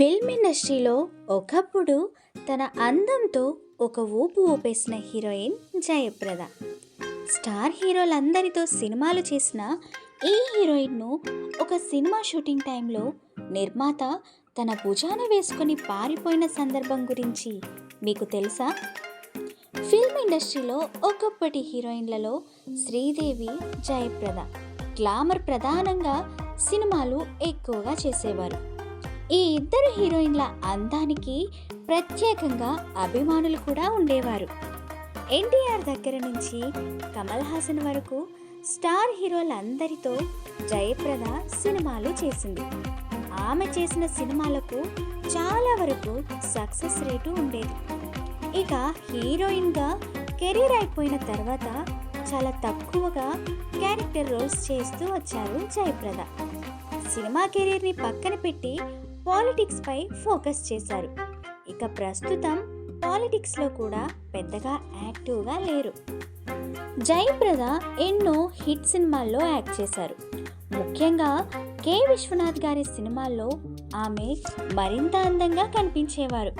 Film ఇండస్ట్రీలో ఒకప్పుడు తన అందంతో ఒక ఊపు ఊపేసిన హీరోయిన్ జయప్రద. స్టార్ హీరోలందరితో సినిమాలు చేసిన ఈ హీరోయిన్ను ఒక సినిమా షూటింగ్ టైంలో నిర్మాత తన భుజాన వేసుకొని పారిపోయిన సందర్భం గురించి మీకు తెలుసా? ఫిల్మ్ ఇండస్ట్రీలో ఒకప్పటి హీరోయిన్లలో శ్రీదేవి జయప్రద గ్లామర్ ప్రధానంగా సినిమాలు ఎక్కువగా చేసేవారు. ఈ ఇద్దరు హీరోయిన్ల అందానికి ప్రత్యేకంగా అభిమానులు కూడా ఉండేవారు. ఎన్టీఆర్ దగ్గర నుంచి కమల్ హాసన్ వరకు స్టార్ హీరోలందరితో జయప్రద సినిమాలు చేసింది. ఆమె చేసిన సినిమాలకు చాలా వరకు సక్సెస్ రేటు ఉండేది. ఇక హీరోయిన్గా కెరీర్ అయిపోయిన తర్వాత చాలా తక్కువగా క్యారెక్టర్ రోల్స్ చేస్తూ వచ్చారు జయప్రద. సినిమా కెరీర్ని పక్కన పెట్టి పాలిటిక్స్పై ఫోకస్ చేశారు. ఇక ప్రస్తుతం పాలిటిక్స్లో కూడా పెద్దగా యాక్టివ్గా లేరు. జయప్రద ఎన్నో హిట్ సినిమాల్లో యాక్ట్ చేశారు. ముఖ్యంగా కె. విశ్వనాథ్ గారి సినిమాల్లో ఆమె మరింత అందంగా కనిపించేవారు.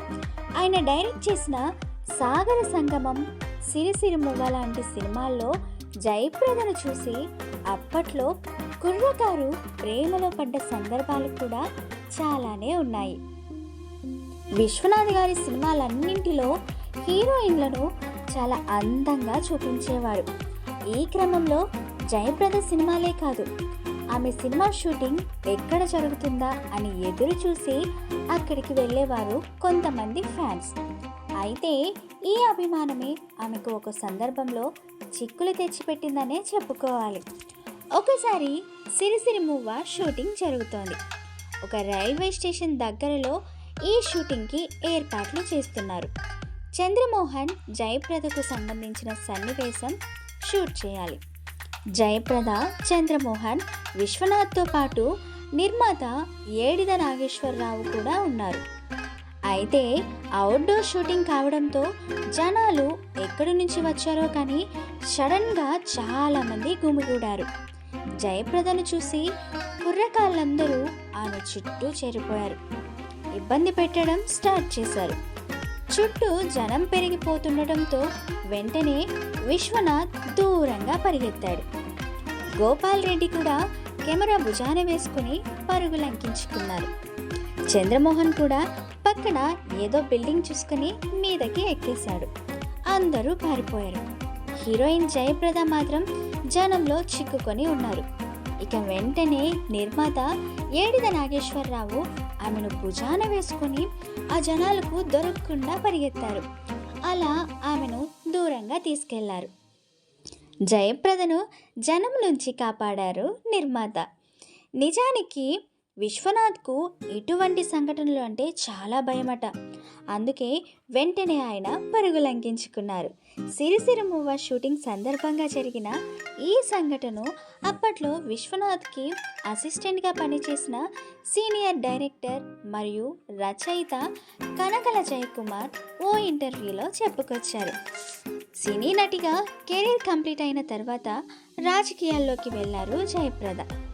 ఆయన డైరెక్ట్ చేసిన సాగర సంగమం సిరిసిరి మువ్వ లాంటి సినిమాల్లో జయప్రదను చూసి అప్పట్లో కుర్రకారు ప్రేమలో పడ్డ సందర్భాలు కూడా చాలానే ఉన్నాయి. విశ్వనాథ్ గారి సినిమాలన్నింటిలో హీరోయిన్లను చాలా అందంగా చూపించేవారు. ఈ క్రమంలో జయప్రద సినిమాలే కాదు ఆమె సినిమా షూటింగ్ ఎక్కడ జరుగుతుందా అని ఎదురు చూసి అక్కడికి వెళ్ళేవారు కొంతమంది ఫ్యాన్స్. అయితే ఈ అభిమానమే ఆమెకు ఒక సందర్భంలో చిక్కులు తెచ్చిపెట్టిందనే చెప్పుకోవాలి. ఒకసారి సిరిసిరి మువ్వ షూటింగ్ జరుగుతోంది. ఒక రైల్వే స్టేషన్ దగ్గరలో ఈ షూటింగ్కి ఏర్పాట్లు చేస్తున్నారు. చంద్రమోహన్ జయప్రదకు సంబంధించిన సన్నివేశం షూట్ చేయాలి. జయప్రద చంద్రమోహన్ విశ్వనాథ్తో పాటు నిర్మాత ఏడిద నాగేశ్వరరావు కూడా ఉన్నారు. అయితే అవుట్డోర్ షూటింగ్ కావడంతో జనాలు ఎక్కడి నుంచి వచ్చారో కానీ సడన్గా చాలామంది గుమిగూడారు. జయప్రదను చూసి కుర్రకాళ్ళందరూ ఆమె చుట్టూ చేరిపోయారు. ఇబ్బంది పెట్టడం స్టార్ట్ చేశారు. చుట్టూ జనం పెరిగిపోతుండటంతో వెంటనే విశ్వనాథ్ దూరంగా పరిగెత్తాడు. గోపాల్ రెడ్డి కూడా కెమెరా భుజాన వేసుకుని పరుగులంకించుకున్నారు చంద్రమోహన్ కూడా పక్కన ఏదో బిల్డింగ్ చూసుకుని మీదకి ఎక్కేశాడు. అందరూ పారిపోయారు. హీరోయిన్ జయప్రద మాత్రం జనంలో చిక్కుకొని ఉన్నారు. ఇక వెంటనే నిర్మాత ఏడిద నాగేశ్వరరావు ఆమెను భుజాన వేసుకొని ఆ జనాలకు దొరకకుండా పరిగెత్తారు. అలా ఆమెను దూరంగా తీసుకెళ్ళారు. జయప్రదను జనం నుంచి కాపాడారు నిర్మాత. నిజానికి విశ్వనాథ్కు ఇటువంటి సంఘటనలు అంటే చాలా భయమట. అందుకే వెంటనే ఆయన పరుగులంకించుకున్నారు సిరిసిరి మూవ షూటింగ్ సందర్భంగా జరిగిన ఈ సంఘటన అప్పట్లో విశ్వనాథ్కి అసిస్టెంట్గా పనిచేసిన సీనియర్ డైరెక్టర్ మరియు రచయిత కనకల జయకుమార్ ఓ ఇంటర్వ్యూలో చెప్పుకొచ్చారు. సినీ నటిగా కెరీర్ కంప్లీట్ అయిన తర్వాత రాజకీయాల్లోకి వెళ్ళారు జయప్రద.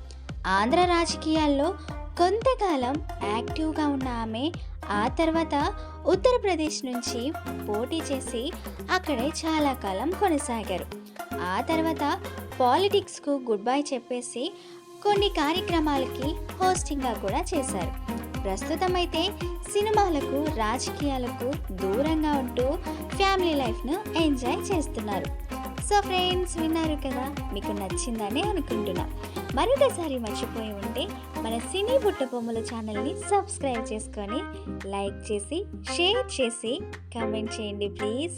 ఆంధ్ర రాజకీయాల్లో కొంతకాలం యాక్టివ్గా ఉన్న ఆమె ఆ తర్వాత ఉత్తరప్రదేశ్ నుంచి పోటీ చేసి అక్కడే చాలా కాలం కొనసాగారు. ఆ తర్వాత పాలిటిక్స్కు గుడ్ బై చెప్పేసి కొన్ని కార్యక్రమాలకి హోస్టింగ్గా కూడా చేశారు. ప్రస్తుతం అయితే సినిమాలకు రాజకీయాలకు దూరంగా ఉంటూ ఫ్యామిలీ లైఫ్ను ఎంజాయ్ చేస్తున్నారు. సో ఫ్రెండ్స్ విన్నారు కదా? మీకు నచ్చిందని అనుకుంటున్నాను మరొకసారి మర్చిపోయి ఉంటే మన సినీ బుట్టబొమ్మల ఛానల్ని సబ్స్క్రైబ్ చేసుకొని లైక్ చేసి షేర్ చేసి కామెంట్ చేయండి ప్లీజ్.